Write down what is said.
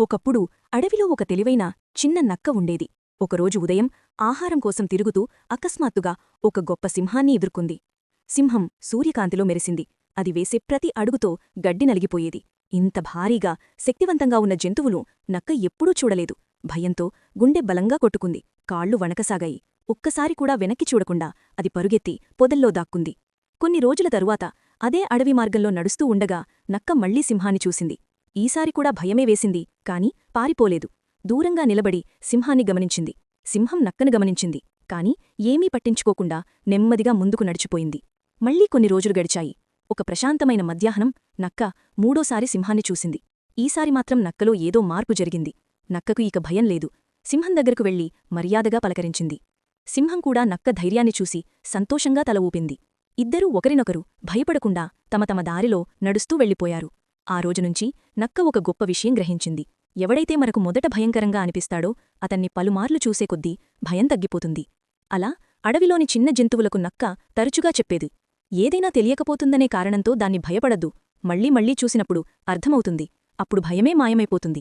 ఒకప్పుడు అడవిలో ఒక తెలివైన చిన్న నక్క ఉండేది. ఒకరోజు ఉదయం ఆహారం కోసం తిరుగుతూ అకస్మాత్తుగా ఒక గొప్ప సింహాన్ని ఎదుర్కొంది. సింహం సూర్యకాంతిలో మెరిసింది. అది వేసే ప్రతి అడుగుతో గడ్డి నలిగిపోయేది. ఇంత భారీగా శక్తివంతంగా ఉన్న జంతువులు నక్క ఎప్పుడూ చూడలేదు. భయంతో గుండె బలంగా కొట్టుకుంది. కాళ్ళు వణకసాగాయి. ఒక్కసారి కూడా వెనక్కి చూడకుండా అది పరుగెత్తి పొదల్లో దాక్కుంది. కొన్ని రోజుల తరువాత అదే అడవి మార్గంలో నడుస్తూ ఉండగా నక్క మళ్ళీ సింహాన్ని చూసింది. ఈసారి కూడా భయమే వేసింది కాని పారిపోలేదు. దూరంగా నిలబడి సింహాన్ని గమనించింది. సింహం నక్కను గమనించింది కాని ఏమీ పట్టించుకోకుండా నెమ్మదిగా ముందుకు నడిచిపోయింది. మళ్ళీ కొన్ని రోజులు గడిచాయి. ఒక ప్రశాంతమైన మధ్యాహ్నం నక్క మూడోసారి సింహాన్ని చూసింది. ఈసారి మాత్రం నక్కలో ఏదో మార్పు జరిగింది. నక్కకు ఇక భయం లేదు. సింహం దగ్గరకు వెళ్ళి మర్యాదగా పలకరించింది. సింహం కూడా నక్క ధైర్యాన్ని చూసి సంతోషంగా తల ఊపింది. ఇద్దరూ ఒకరినొకరు భయపడకుండా తమ తమ దారిలో నడుస్తూ వెళ్ళిపోయారు. ఆ రోజునుంచి నక్క ఒక గొప్ప విషయం గ్రహించింది. ఎవడైతే మనకు మొదట భయంకరంగా అనిపిస్తాడో అతన్ని పలుమార్లు చూసే కొద్దీ భయం తగ్గిపోతుంది. అలా అడవిలోని చిన్న జంతువులకు నక్క తరచుగా చెప్పేది. ఏదైనా తెలియకపోతుందనే కారణంతో దాన్ని భయపడద్దు. మళ్ళీ మళ్ళీ చూసినప్పుడు అర్థమవుతుంది. అప్పుడు భయమే మాయమైపోతుంది.